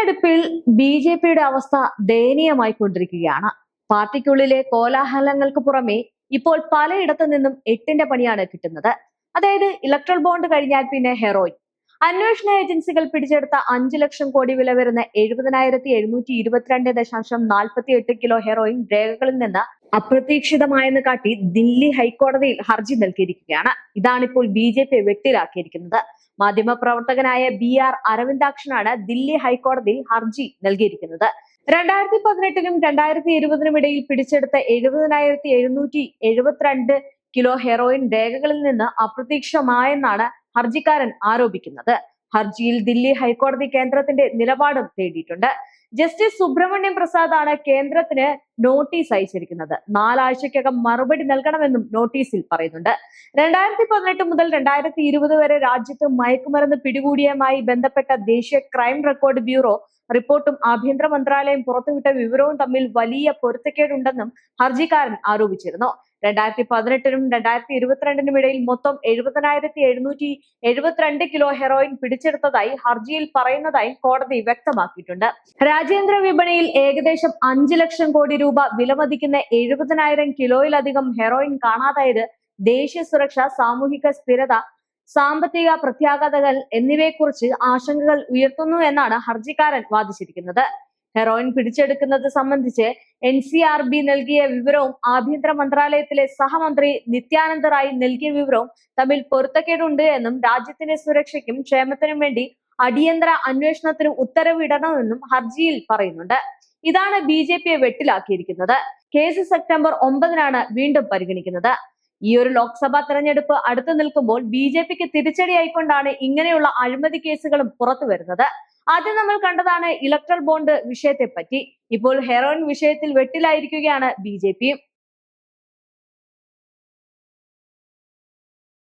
തെരഞ്ഞെടുപ്പിൽ B J പിയുടെ അവസ്ഥ ദയനീയമായി കൊണ്ടിരിക്കുകയാണ് പാർട്ടിക്കുള്ളിലെ കോലാഹലങ്ങൾക്ക് പുറമെ ഇപ്പോൾ പലയിടത്തു നിന്നും എട്ടിന്റെ പണിയാണ് കിട്ടുന്നത്. അതായത് ഇലക്ട്രൽ ബോണ്ട് കഴിഞ്ഞാൽ പിന്നെ ഹെറോയിൻ. അന്വേഷണ ഏജൻസികൾ പിടിച്ചെടുത്ത അഞ്ചു ലക്ഷം കോടി വില വരുന്ന എഴുപതിനായിരത്തി എഴുന്നൂറ്റി ഇരുപത്തിരണ്ട് ദശാംശം നാൽപ്പത്തി എട്ട് കിലോ ഹെറോയിൻ രേഖകളിൽ നിന്ന് അപ്രതീക്ഷിതമായെന്ന് കാട്ടി ദില്ലി ഹൈക്കോടതിയിൽ ഹർജി നൽകിയിരിക്കുകയാണ്. ഇതാണിപ്പോൾ ബി ജെ പി വെട്ടിലാക്കിയിരിക്കുന്നത്. മാധ്യമപ്രവർത്തകനായ ബി ആർ അരവിന്ദാക്ഷനാണ് ദില്ലി ഹൈക്കോടതിയിൽ ഹർജി നൽകിയിരിക്കുന്നത്. രണ്ടായിരത്തി പതിനെട്ടിനും രണ്ടായിരത്തി ഇരുപതിനും ഇടയിൽ പിടിച്ചെടുത്ത എഴുപതിനായിരത്തി എഴുന്നൂറ്റി എഴുപത്തിരണ്ട് കിലോ ഹെറോയിൻ രേഖകളിൽ നിന്ന് അപ്രതീക്ഷിതമായെന്നാണ് ഹർജിക്കാരൻ ആരോപിക്കുന്നത്. ഹർജിയിൽ ദില്ലി ഹൈക്കോടതി കേന്ദ്രത്തിന്റെ നിലപാടും തേടിയിട്ടുണ്ട്. ജസ്റ്റിസ് സുബ്രഹ്മണ്യം പ്രസാദ് ആണ് കേന്ദ്രത്തിന് നോട്ടീസ് അയച്ചിരിക്കുന്നത്. നാലാഴ്ചക്കകം മറുപടി നൽകണമെന്നും നോട്ടീസിൽ പറയുന്നുണ്ട്. രണ്ടായിരത്തി പതിനെട്ട് മുതൽ രണ്ടായിരത്തി ഇരുപത് വരെ രാജ്യത്ത് മയക്കുമരുന്ന് പിടികൂടിയുമായി ബന്ധപ്പെട്ട ദേശീയ ക്രൈം റെക്കോർഡ് ബ്യൂറോ റിപ്പോർട്ടും ആഭ്യന്തര മന്ത്രാലയം പുറത്തുവിട്ട വിവരവും തമ്മിൽ വലിയ പൊരുത്തക്കേടുണ്ടെന്നും ഹർജിക്കാരൻ ആരോപിച്ചിരുന്നു. രണ്ടായിരത്തി പതിനെട്ടിനും രണ്ടായിരത്തി ഇരുപത്തിരണ്ടിനും ഇടയിൽ മൊത്തം എഴുപതിനായിരത്തി എഴുന്നൂറ്റി എഴുപത്തിരണ്ട് കിലോ ഹെറോയിൻ പിടിച്ചെടുത്തതായി ഹർജിയിൽ പറയുന്നതായും കോടതി വ്യക്തമാക്കിയിട്ടുണ്ട്. രാജ്യാന്തര വിപണിയിൽ ഏകദേശം അഞ്ച് ലക്ഷം കോടി രൂപ വിലമതിക്കുന്ന എഴുപതിനായിരം കിലോയിലധികം ഹെറോയിൻ കാണാതായത് ദേശീയ സുരക്ഷ സാമൂഹിക സ്ഥിരത സാമ്പത്തിക പ്രത്യാഘാതകൾ എന്നിവയെക്കുറിച്ച് ആശങ്കകൾ ഉയർത്തുന്നു എന്നാണ് ഹർജിക്കാരൻ വാദിച്ചിരിക്കുന്നത്. ഹെറോയിൻ പിടിച്ചെടുക്കുന്നത് സംബന്ധിച്ച് എൻ സി ആർ ബി നൽകിയ വിവരവും ആഭ്യന്തര മന്ത്രാലയത്തിലെ സഹമന്ത്രി നിത്യാനന്ദ റായ് നൽകിയ വിവരവും തമ്മിൽ പൊരുത്തക്കേടുണ്ട് എന്നും രാജ്യത്തിന്റെ സുരക്ഷയ്ക്കും ക്ഷേമത്തിനും വേണ്ടി അടിയന്തര അന്വേഷണത്തിന് ഉത്തരവിടണമെന്നും ഹർജിയിൽ പറയുന്നുണ്ട്. ഇതാണ് ബി ജെ പിയെ വെട്ടിലാക്കിയിരിക്കുന്നത്. കേസ് സെപ്റ്റംബർ ഒമ്പതിനാണ് വീണ്ടും പരിഗണിക്കുന്നത്. ഈ ഒരു ലോക്സഭാ തെരഞ്ഞെടുപ്പ് അടുത്തു നിൽക്കുമ്പോൾ ബി ജെ പിക്ക് തിരിച്ചടിയായിക്കൊണ്ടാണ് ഇങ്ങനെയുള്ള അഴിമതി കേസുകളും പുറത്തു വരുന്നത് ആദ്യം നമ്മൾ കണ്ടതാണ് ഇലക്ട്രൽ ബോണ്ട് വിഷയത്തെ പറ്റി ഇപ്പോൾ ഹെറോയിൻ വിഷയത്തിൽ വെട്ടിലായിരിക്കുകയാണ് ബി ജെ പി